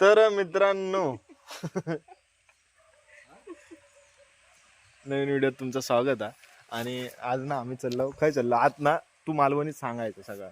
तर मित्रांनो. नवीन व्हिडिओत तुमचं स्वागत आहे. आणि आज ना आम्ही चाललो काय चाललो? आत ना तू मालवणी सांगायचं सगळं.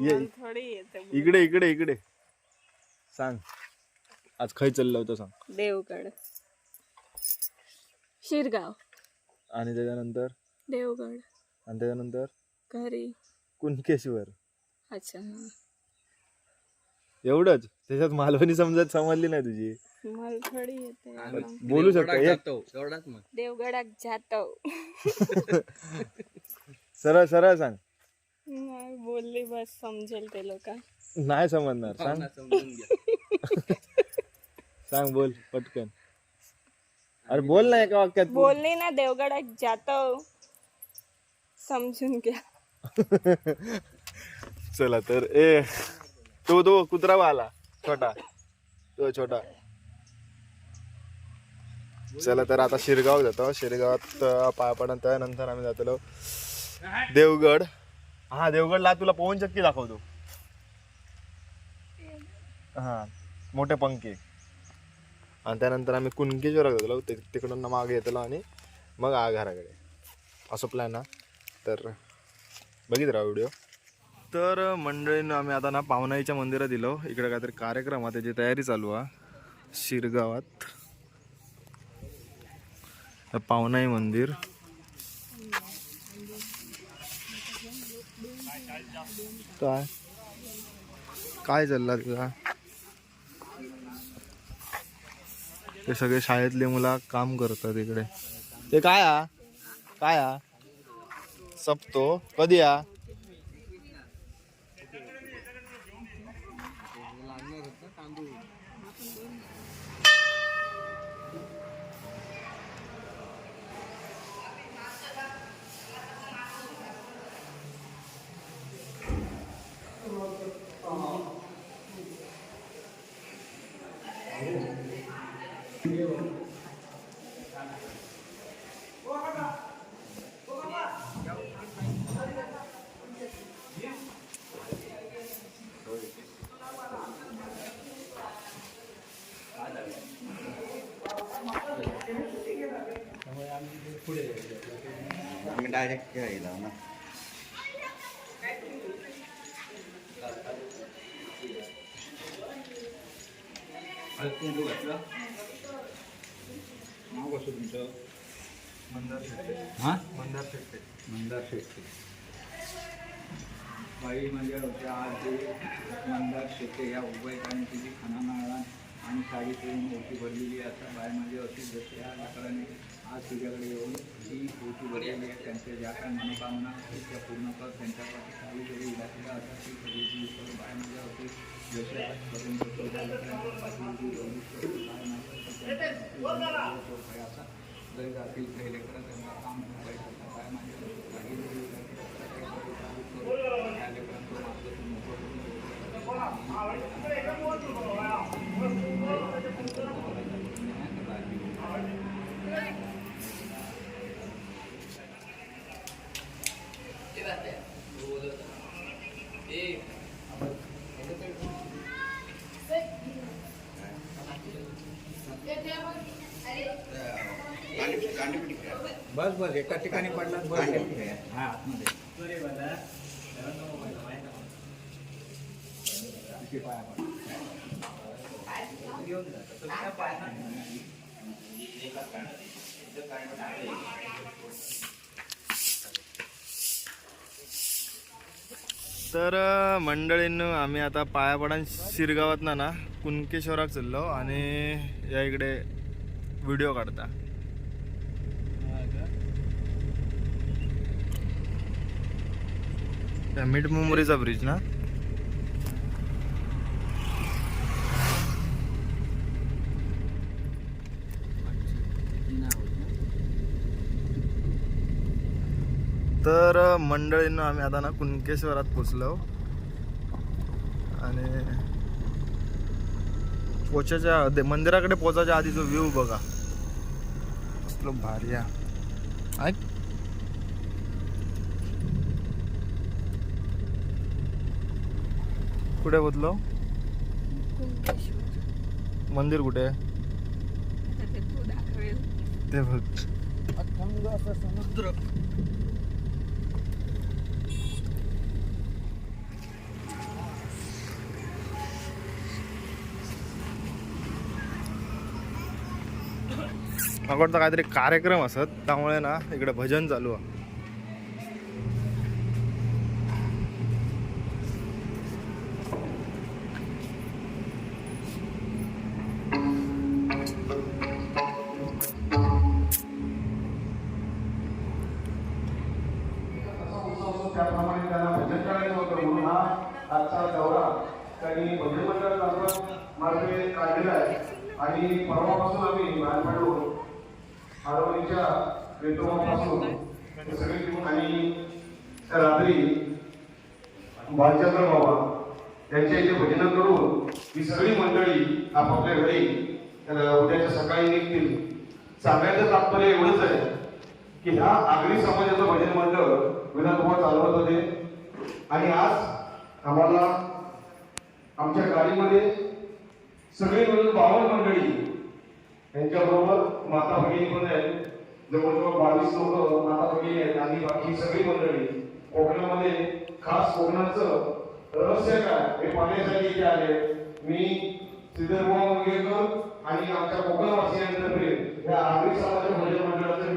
ये. इकडे इकडे इकडे. सांग. आज खय चाललं होतं सांग. देवगड. शिरगाव. आणि त्याच्यानंतर? देवगड. आणि त्याच्यानंतर? घरी. कुणकेश्वर. अच्छा. एवढंच? त्याच्यात मालवणी समजत समजली नाही तुझी. मला थोडी येते बोलू शकता एक एवढाच मग. देवगडात जातो. सरळ सरळ सांग. नाही बोलली बस समजेल ते लोक. नाही समजणार सांग. समजून घ्या. सांग बोल पटकन. अरे बोल ना एका वाक्यात बोलली ना देवगडात जातो. समजून घ्या. चला तर ए. तो तो कुत्रा वाला छोटा तो छोटा। चला तर आता शिरगाव जातो. शिरगावात अं, पाय पडून आम्ही जातलो देवगड. हा देवगडला तुला पवन चक्की दाखवतो. हा मोठे पंखे. आणि त्यानंतर आम्ही कुणकेश्वर जातलो. तिकडून मागे येतलो आणि मग आ घराकडे असं प्लॅन हा तर बघित राहा व्हिडिओ तर मंडळीनं आम्ही आता ना पावनाईच्या मंदिरात दिलो इकडे काहीतरी कार्यक्रम आहे त्याची तयारी चालू आहे. शिरगावात. पावनाई मंदिर. काय? काय चालला तुझा ते सगळे शाळेतले मुलं काम करतात इकडे. ते काय आ काय आ सपतो. कधी आ आम्ही डायरेक्ट घ्यायला ना कुंकू घातलं नाव कसं तुमचं हां मंदार शेट्टे मंदार शेट्टे बाई होत्या आज जे मंदार शेट्टे या उभयतांनी तिची खाना नाळा आणि साडी करून ओटी भरलेली आता बाय माझी अशी जसे या लेकराने आज तुझ्याकडे येऊन जी होती भरलेली आहे त्यांच्या ज्या काय मनोकामना आहेत त्या पूर्ण कर त्यांच्यासाठी काही जरी इलाकीला असतात ती सगळी कर होती जसे आजपर्यंत तुझ्या जरी जातील काही लेकरं त्यांना काम करायचं माझ्या काही जरी त्या लेकरांचं मार्ग करून बस बस एका ठिकाणी पडला बस हा आतमध्ये पाया पड. तर अं, मंडळींनो आम्ही आता पायापडान शिरगावात ना ना कुणकेश्वराक चाललो आणि या इकडे व्हिडिओ काढता. त्या मिठ मुंबरीचा ब्रिज ना? तर मंडळींनो आम्ही आता ना कुणकेश्वरात पोचलो. आणि पोचायच्या आधी- मंदिराकडे पोचायच्या आधीचा व्ह्यू बघा. कसलो भारी आहे. ऐक. कुठे पोचलो? कुंकेश्वर मंदिर कुठे? ते बघ. असं समुद्र. मला वाटतं काहीतरी कार्यक्रम असत त्यामुळे ना इकडे भजन चालू आहे. त्याप्रमाणे त्यांना भजन करायचं होतं म्हणून हा आजचा दौरा त्यांनी भजन मंडळ मार्गे काढलेला आहे. आणि परवापासून आम्ही बाहेर पडलो. हरवणीच्या वेतोमापासून सगळे घेऊन आणि त्या रात्री भालचंद्र बाबा त्यांच्या इथे भजन करून ही सगळी मंडळी आपापल्या घरी उद्याच्या सकाळी निघतील. सांगायचं तात्पर्य एवढंच आहे की ह्या आगरी समाजाचं भजन मंडळ विधानसभा चालवत होते. आणि आज आम्हाला आमच्या गाडीमध्ये सगळे मिळून बावन मंडळी यांच्याबरोबर माता भगिनी पण आहेत. जवळजवळ बावीस लोक माता भगिनी आहेत आणि बाकी सगळी मंडळी. कोकणामध्ये खास कोकणाचं रहस्य काय? हे पाहण्यासाठी इथे आले. मी सिद्धरबुवा मुंगेकर आणि आमच्या कोकणवासियांतर्फे या आगरी समाजाच्या भजन मंडळाचं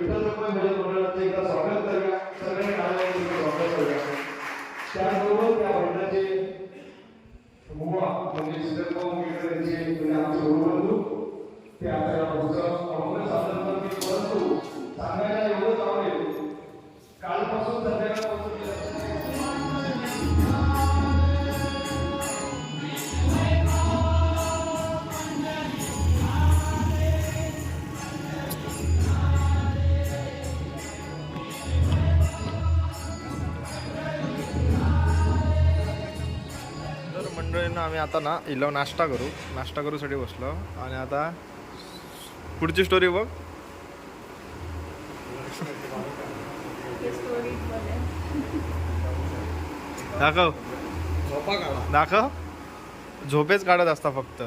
आम्ही आता ना इलो नाश्ता करू. नाश्ता करूसाठी बसलो. आणि आता पुढची स्टोरी बघ. दाखव. दाखव. झोपेच काढत असता फक्त.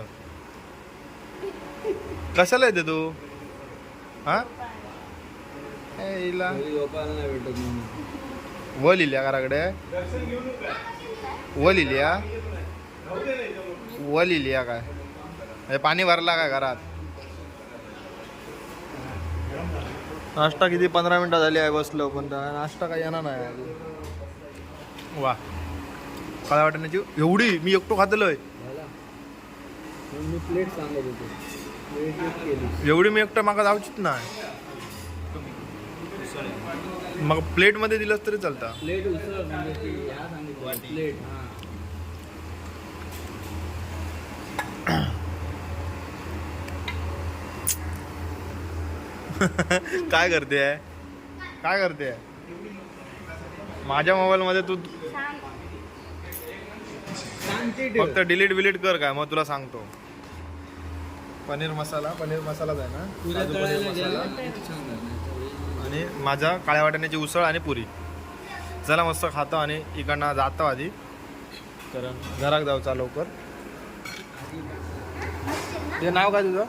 कशाला येते तू? हा? ए, हिला व लिहिल्या घराकडे. व लिहिल्या व लिहिल्या काय? हे पाणी भरला काय घरात? नाश्ता किती? पंधरा मिनिटं झाली आहे बसलो पण नाश्ता काही येणार नाही वा. काय वाटण्याची एवढी? मी एकटो खातलोय. आहे एवढी मी एकटं मागा जाऊचित नाही. मग प्लेटमध्ये तरी चालतं. काय करते काय करते माझ्या मोबाईल मध्ये तू फक्त डिलीट बिलीट कर काय मग तुला सांगतो. पनीर मसाला पनीर मसालाच आहे ना? काजू पनीर मसाला. आणि माझा काळ्या वाटाण्याची उसळ आणि पुरी. चला मस्त खातो आणि इकडनं जातो आधी. तर घरात जाऊचा लवकर. ते नाव काय तुझं?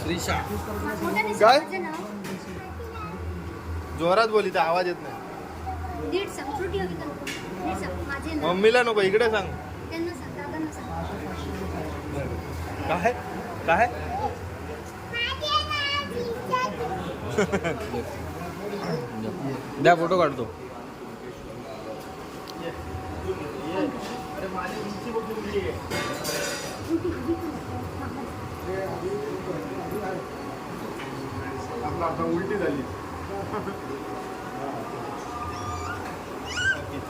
श्रीशा. काय? माझं जोरात बोली ते आवाज येत नाही. माझे मम्मीला नको इकडे सांग त्यांना सांग दादांना सांग. काय? काय? द्या फोटो काढतो. आपला आता उलटी झाली.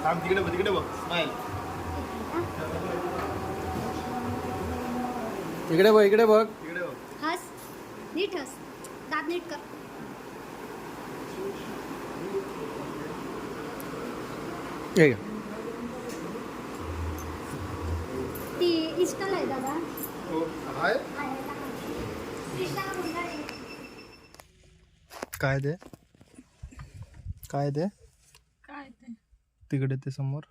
थांब तिकडे बघ तिकडे बघ स्माईल इकडे बघ इकडे बघ. तिकडे बघ. हस नीट हस. दात नीट कर. हे घ्या. ती इष्टाला आहे दादा हाय श्रीशा गुंडाळे काय ते? काय ते? काय ते? तिकडे ते समोर.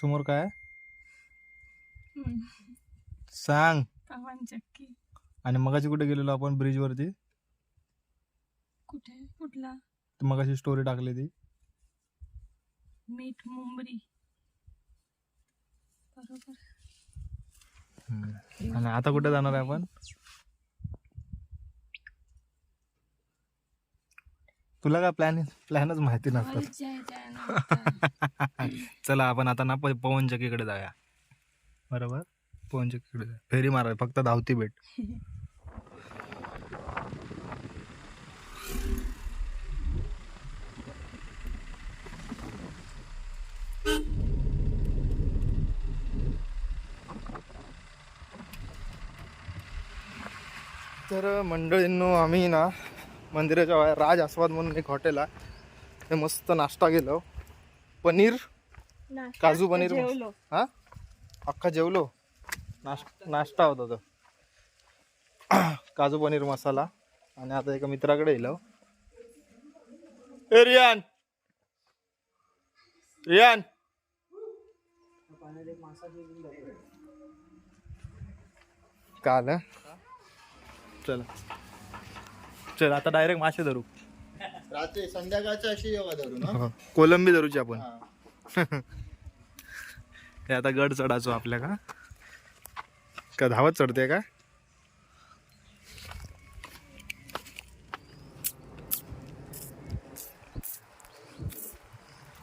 समोर काय. सांग. चक्की. आणि मगाशी कुठे गेलेलो आपण ब्रिज वरती? कुठे? कुठला? मगाशी स्टोरी टाकली ती. मीठ मुंबरी. बरोबर. आणि आता कुठे जाणार आहे आपण? तुला काय प्लॅन प्लॅनच माहिती नसतात. कॉलेज जायचं आहे ना चला आपण आता ना प- पवन चक्कीकडे जाऊया. बरोबर? पवन चक्कीकडे जाऊया फेरी मारा फक्त धावती भेट. तर मंडळींनो आम्ही ना मंदिराच्या बाहेर राज आस्वाद म्हणून एक हॉटेल आहे. ते मस्त नाश्ता गेलो पनीर? नाश्ता काजू पनीर हा? अख्खा जेवलो. नाश नाश्ता होता तो. काजू पनीर मसाला. आणि आता एका मित्राकडे येलो ए रियान! रियान! काल? चल. चल आता डायरेक्ट मासे धरू. रात्री संध्याकाळच्या अशी येवा धरू ना. कोलंबी धरूची आपण. हे. आता गड चढायचो आपल्या का का धावत चढते का?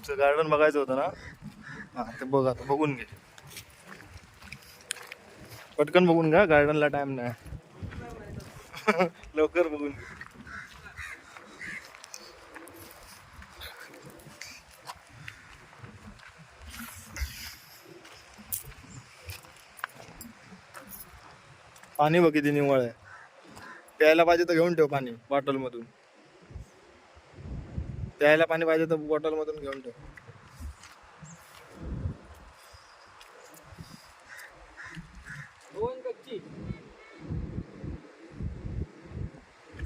गार्डन बघायचं होतं ना? हा ते बघ आता बघून घे. पटकन बघून घ्या गार्डनला टाइम नाही. लवकर बघून पाणी बघ किती निवळ आहे. प्यायला पाहिजे तर घेऊन ठेव पाणी बॉटल मधून प्यायला पाणी पाहिजे तर बॉटल मधून घेऊन ठेव.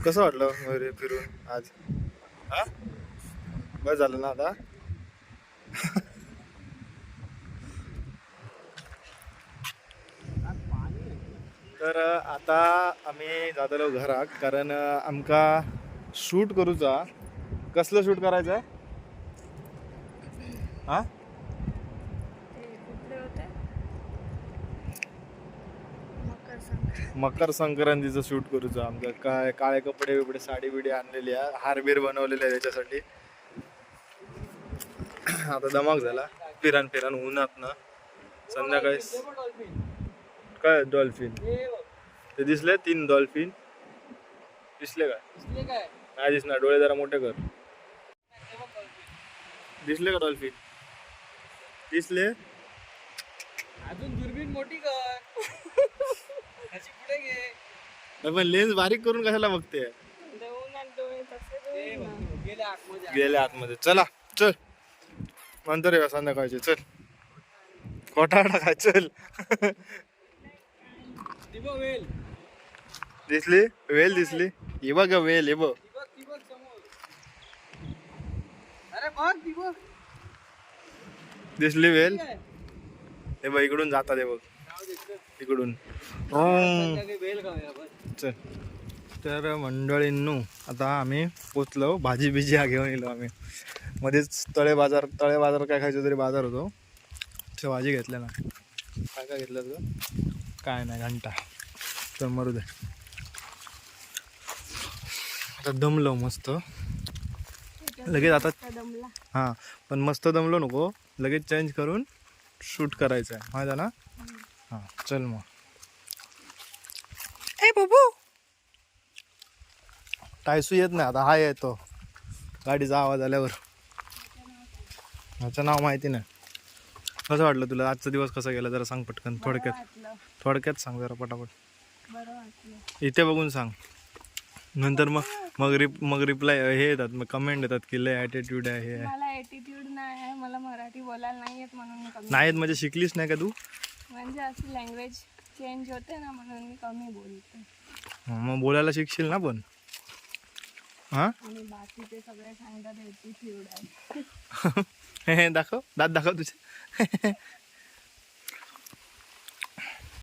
कसं वाटलं मयुरी फिरून आज? हा? बस झालं ना आता? तर आता आम्ही जातलो घराक कारण आमका शूट करूचा. कसलं शूट करायचं आहे हा ते कुठले होते मकर संक्रांत मकर संक्रांतीचं शूट करूचं आमचं. काय काळे कपडे बिपडे साडी बिडी आणलेली आहे. हारबीर बनवलेली आहे त्याच्यासाठी. आता दमाक झाला. फिरान फिरान उन्हात ना. संध्याकाळी काय डॉल्फिन? ते दिसले तीन डॉल्फिन. दिसले काय नाही दिसणार. डोळे जरा मोठे कर. दिसले का डॉल्फिन? दिसले. अजून दुर्बीन मोठी कर. अशी पुढे घे. नाही, पण लेन्स बारीक करून कशाला बघते? देऊन आणि डोळे तसे देऊ ना. गेले आतमध्ये चला चल. नंतर येऊया संध्याकाळचे. चल. कोटाडा काय चल. दिसली? वेल दिसली? हे बघ वेल हे बघ. दिसली वेल? हे बघ इकडून जातात हे बघ. बस चल. तर मंडळींनू आता आम्ही पोचलो भाजी बिजी हा घेऊन येलो आम्ही. मध्येच तळे बाजार तळे बाजार काय खायचं तरी बाजार होतो. ते भाजी घेतल्या ना. काय काय घेतलं तुझं? काय नाही घंटा. तर मरू दे. आता दमलो मस्त. लगेच आता हां पण मस्त दमलो नको. लगेच चेंज करून शूट करायचं आहे माहिती आहे ना? हां चल मग. ए बाबू. टायसू येत नाही आता हा येतो. गाडीचा आवाज आल्यावर. ह्याचं नाव माहिती नाही. कसं वाटलं तुला? आजचा दिवस कसा गेला? जरा सांग पटकन थोडक्यात. थोडक्यात सांग जरा पटापट. इथे बघून सांग. नंतर मग मग रिप मग रिप्लाय हे येतात मग कमेंट येतात की लय ॲटिट्यूड आहे हे. मला ॲटिट्यूड नाही आहे मला मराठी बोलायला नाही येत म्हणून नाहीत म्हणजे शिकलीच नाही का तू? म्हणजे अशी लँग्वेज चेंज होते ना म्हणून मी कमी बोलते. हं, मग बोलायला शिकशील ना पण. हां? आणि बाकीचे सगळे सांगतात आहे हे दाखव. दात दाखव तुझे.